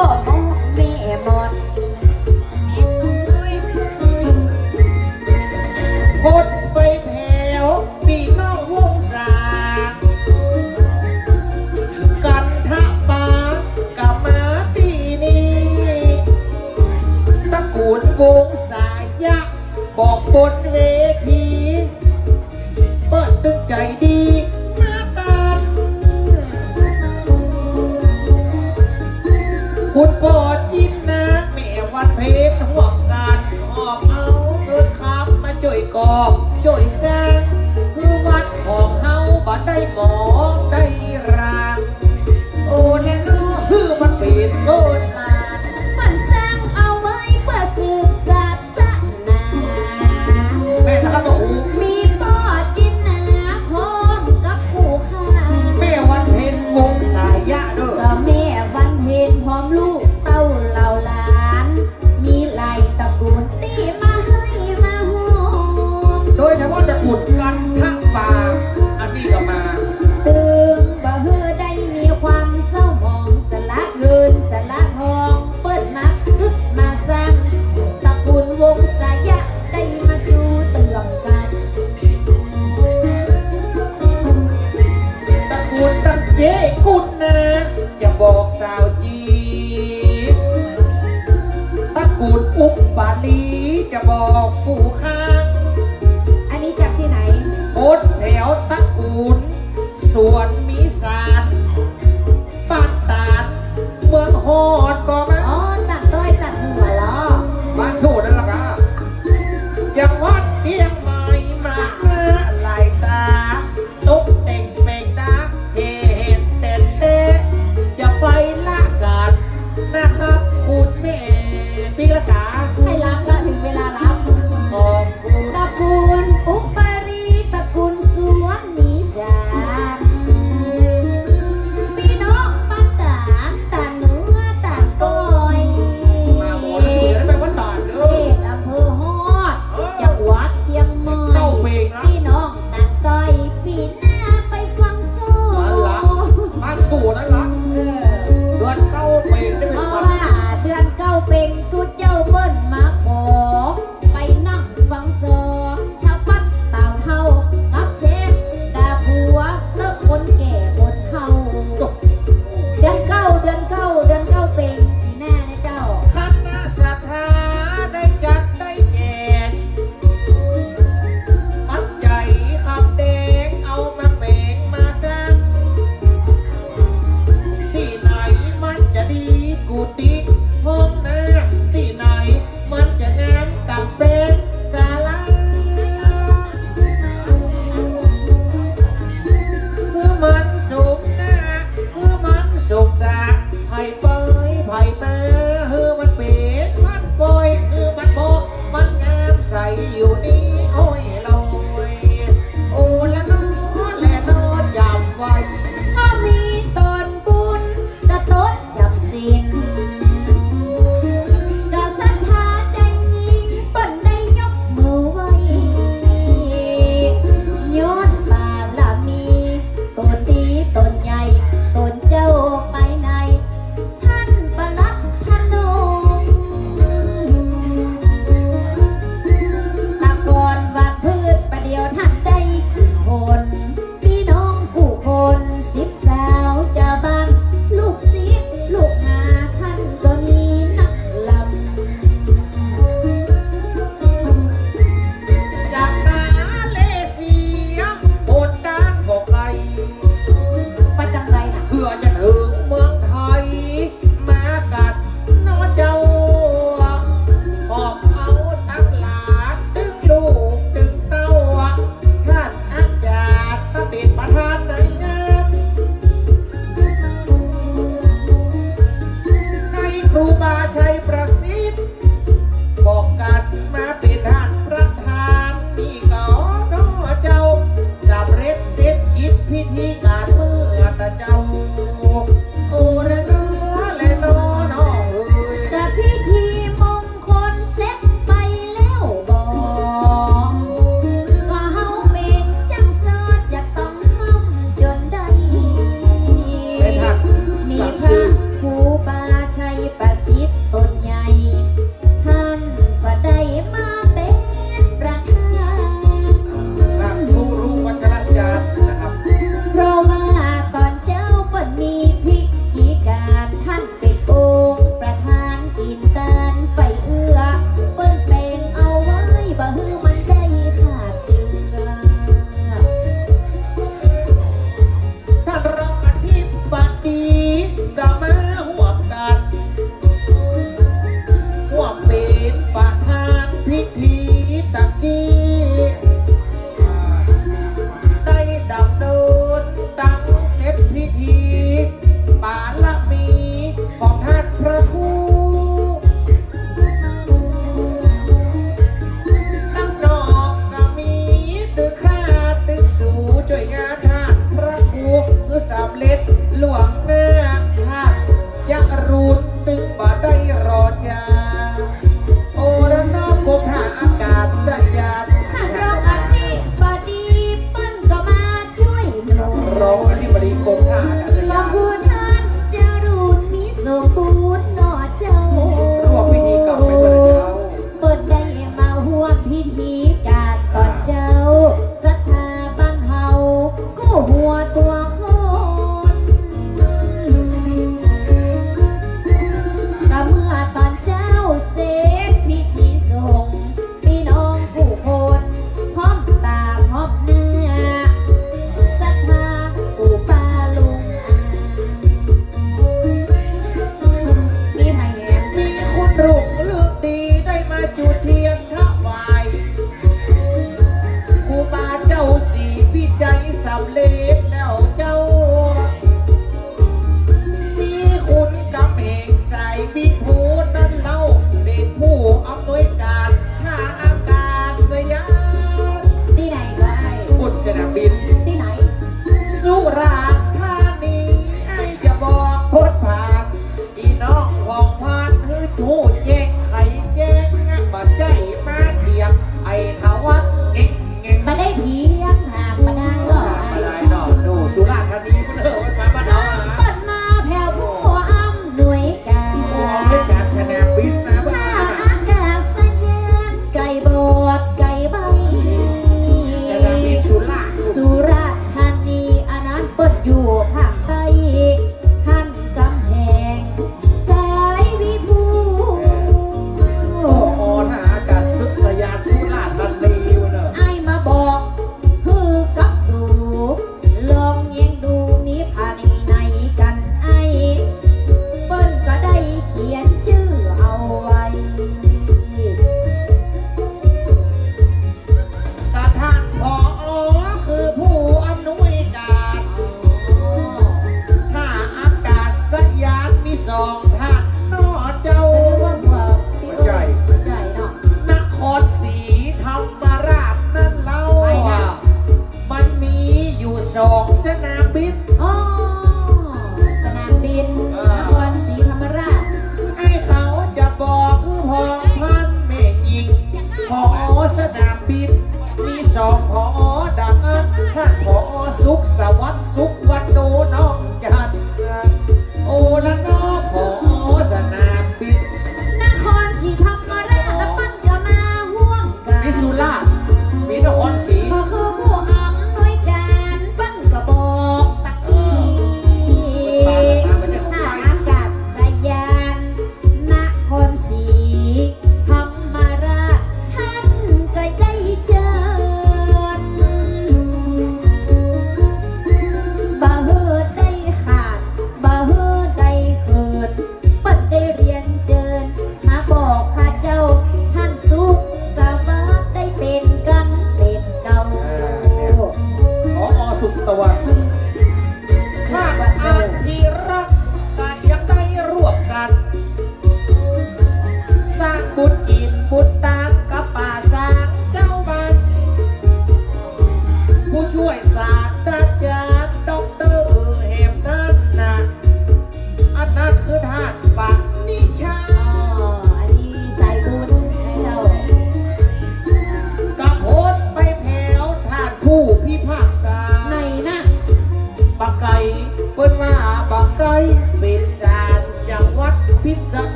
บ่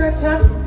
รรณชัดนั่นกัน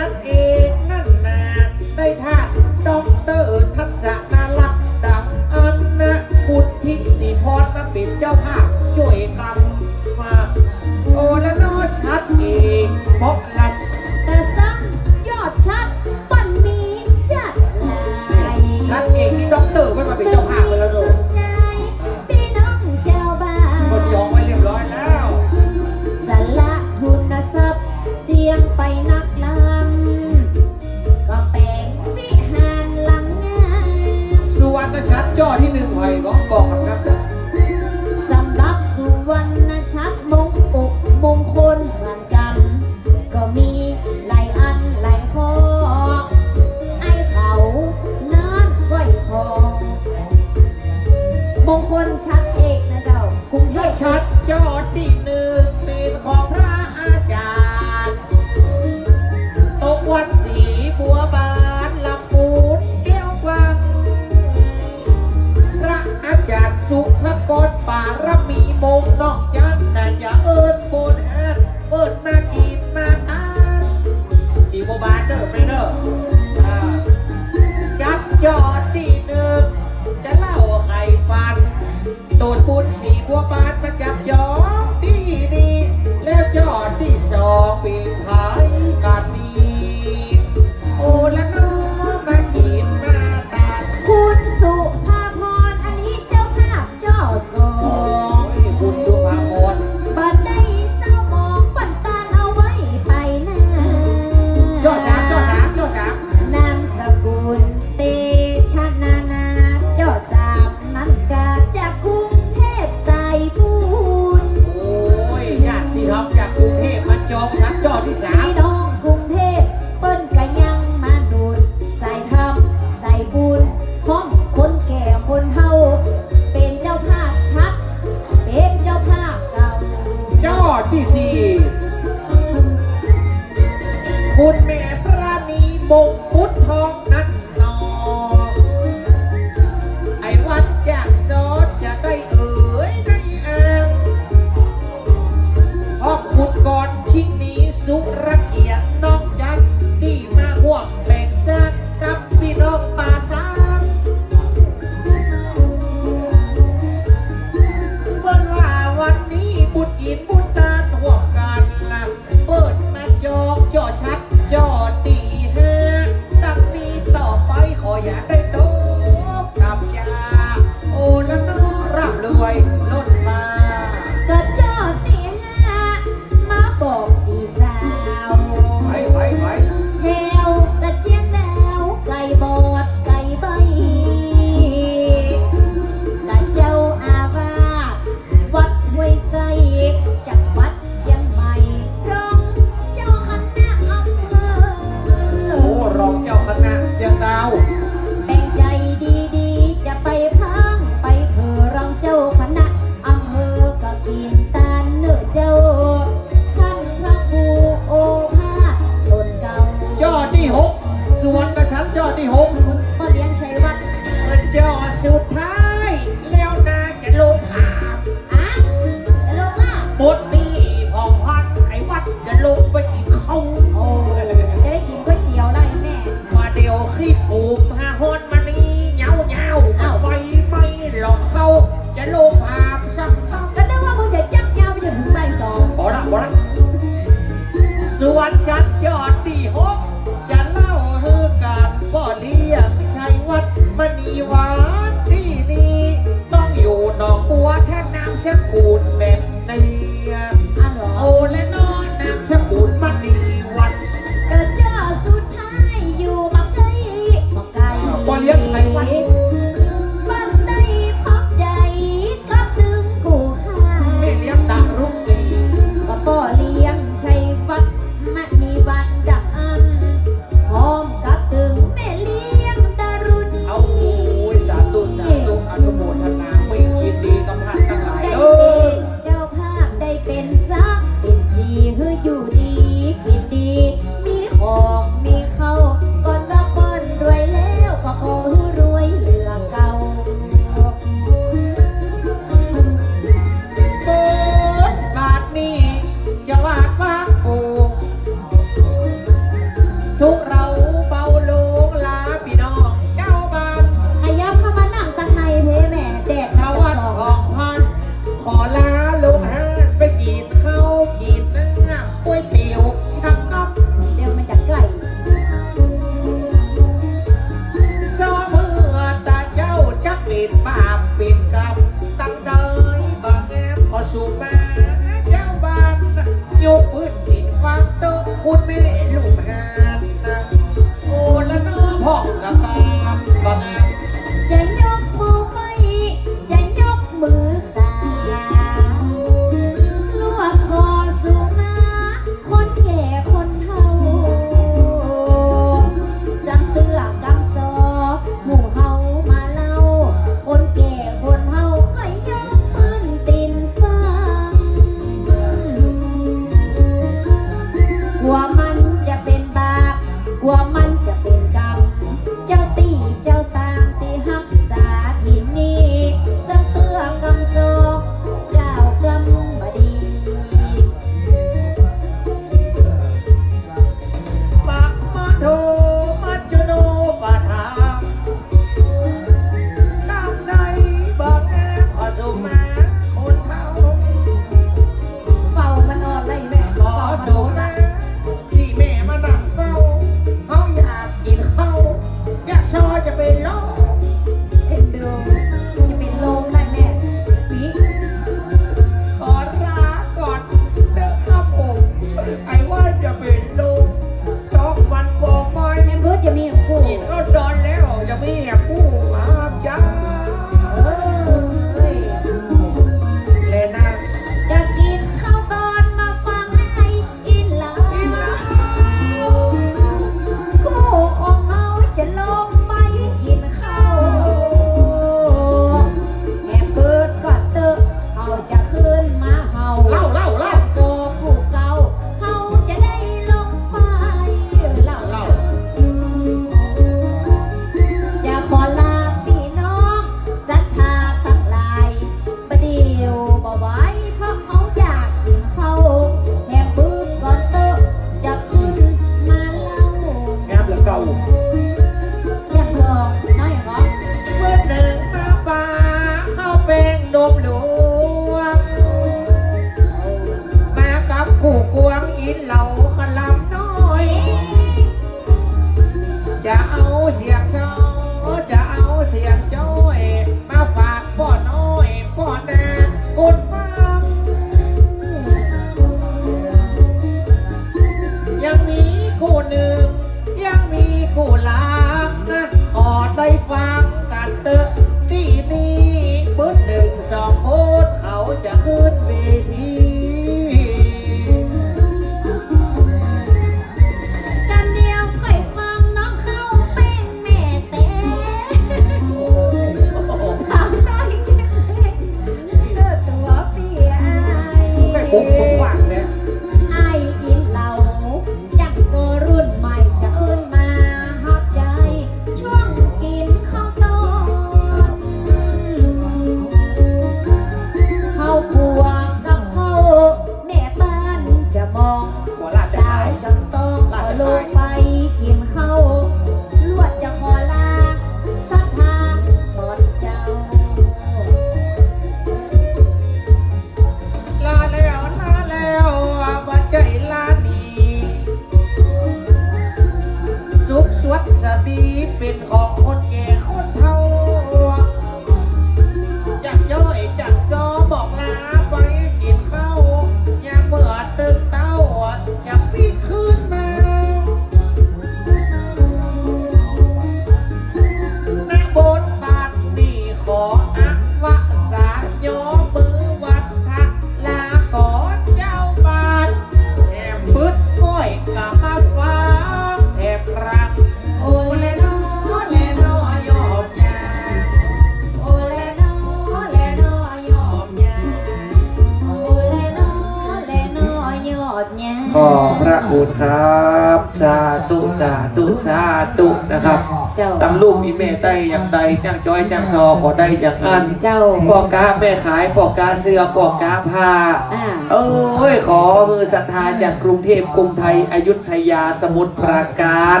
คุณครับ สาธุสาธุสาธุนะครับเจ้า ตั้งลูกมีแม่ได้อย่างใดจ้างจอยจ้างซอขอได้อย่างอันเจ้าปอกกาแม่ขายปอกกาเสื้อปอกกาผ้าอ่า เอ้ยขอมือศรัทธาจากกรุงเทพกรุงไทยอยุธยาสมุทรปราการ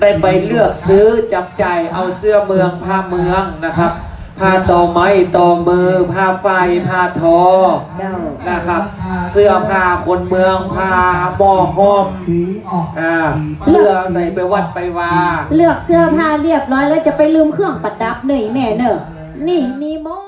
ได้ไปเลือกซื้อจับจ่ายเอาเสื้อเมืองผ้าเมืองนะครับ ผ้าต่อไม้ต่อมือผ้าไฟผ้าทอ เจ้า นะครับ เสื้อผ้าคนเมืองผ้าหม้อห้อมอ่าเสื้อใส่ไปวัดไปวา เลือกเสื้อผ้าเรียบร้อยแล้วจะไปลืมเครื่องประดับหน่อยแม่เนอะนี่มีหมด